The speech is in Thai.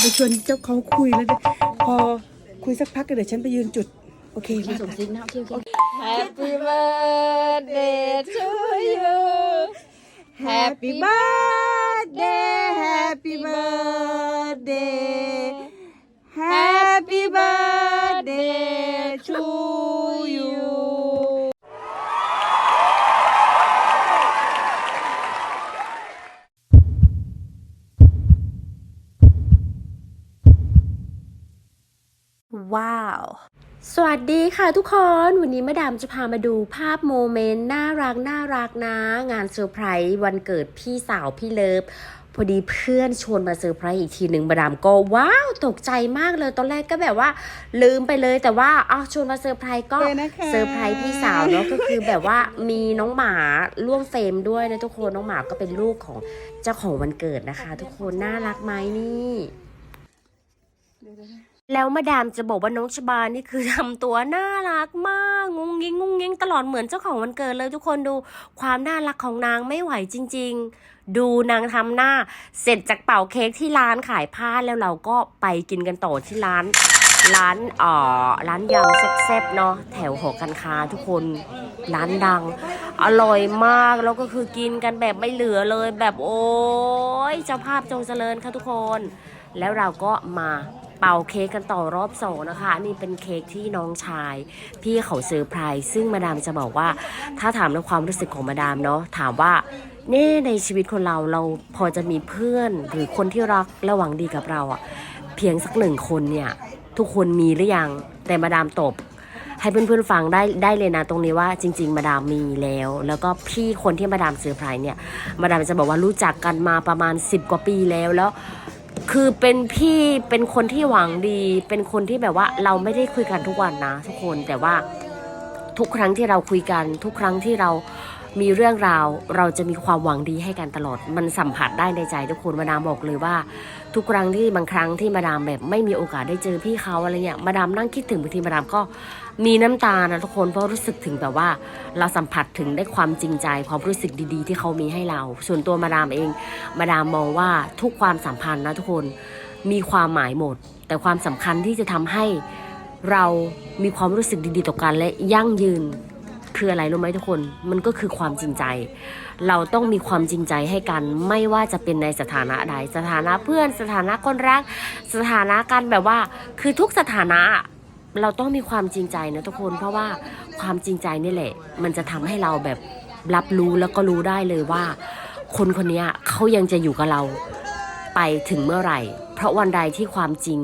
ไปชวนเจ้าเขาคุยแล้วเดี๋ยวพอคุยสักพักก็เดี๋ยวฉันไปยืนจุด โอเคมาส่งซิกนะ โอเคโอเค Happy birthday to you Happy birthday Happy birthday Happy birthday ว้าว สวัสดีค่ะทุกคน วันนี้มาดามจะพามาดูภาพโมเมนต์น่ารักน่ารักนะ งานเซอร์ไพรส์วันเกิดพี่สาวพี่เลิฟพอดีเพื่อนชวนมาเซอร์ไพรส์อีกทีหนึ่งมาดามก็ว้าว ตกใจมากเลยตอนแรกก็แบบว่าลืมไปเลยแต่ว่าอ้าวชวนมาเซอร์ไพรส์ก็เลยนะคะเซอร์ไพรส์พี่สาวเนาะก็คือแบบว่ามีน้องหมาร่วมเฟรมด้วยนะทุกคนน้องหมาก็เป็นลูกของเจ้าของวันเกิดนะคะ ทุกคนน่ารักไหมนี่ แล้วมาดามจะบอกว่าน้องชบานี่คือทำตัวน่ารักมาก งุ้งยิงงุ้งยิงตลอดเหมือนเจ้าของวันเกิดเลยทุกคนดูความน่ารักของนางไม่ไหวจริง ๆ ดูนางทำหน้า เสร็จจากเป่าเค้กที่ร้านขายผ้าแล้วเราก็ไปกินกันต่อที่ร้าน ร้านอ่อร้านยำแซ่บๆเนาะแถวหอการค้าทุกคนร้านดัง อร่อยมากแล้วก็คือกินกันแบบไม่เหลือเลยแบบโอ้ยเจ้าภาพจงเจริญค่ะทุกคน แล้วเราก็มา เป่าเค้กกันต่อรอบสองนะคะ นี่เป็นเค้กที่น้องชาย พี่เขาเซอร์ไพรส์ซึ่งมาดามจะบอกว่า ถ้าถามในความรู้สึกของมาดามเนาะถามว่าเน่ในชีวิตคนเราเราพอจะมีเพื่อนหรือคนที่รักและหวังดีกับเราอะเพียงสักหนึ่งคนเนี่ยทุกคนมีหรือยัง แต่มาดามตอบให้เพื่อนๆฟังได้ได้เลยนะตรงนี้ว่าจริง ๆ มาดามมีแล้ว แล้วก็พี่คนที่มาดามเซอร์ไพรส์เนี่ยมาดามจะบอกว่ารู้จักกันมาประมาณ 10 กว่าปีแล้วแล้ว คือเป็นพี่เป็นคนที่หวังดี เป็นคนที่แบบว่าเราไม่ได้คุยกันทุกวันนะ ทุกคนแต่ว่าทุกครั้งที่เราคุยกัน ทุกครั้งที่เรา มีเรื่องราวเราจะมีความหวังดีให้กันตลอด มันสัมผัสได้ในใจทุกคนมาดามบอกเลยว่า ทุกครั้งที่บางครั้งที่มาดามแบบไม่มีโอกาสได้เจอพี่เขาอะไรเงี้ยมาดามนั่งคิดถึงบางทีมาดามก็มีน้ำตานะทุกคนเพราะรู้สึกถึงแบบว่า เราสัมผัสถึงได้ความจริงใจความรู้สึกดีๆ ที่เขามีให้เรา ส่วนตัวมาดามเอง มาดามมองว่าทุกความสัมพันธ์นะทุกคนมีความหมายหมด แต่ความสำคัญที่จะทำให้เรามีความรู้สึกดีๆต่อกันและยั่งยืน คืออะไรรู้ไหมทุกคน มันก็คือความจริงใจ เราต้องมีความจริงใจให้กัน ไม่ว่าจะเป็นในสถานะใด สถานะเพื่อน สถานะคนรัก สถานะกันแบบว่า คือทุกสถานะเราต้องมีความจริงใจนะทุกคน เพราะว่าความจริงใจนี่แหละ มันจะทำให้เราแบบรับรู้แล้วก็รู้ได้เลยว่า คนคนนี้เขายังจะอยู่กับเราไปถึงเมื่อไหร่ เพราะวันใดที่ความจริง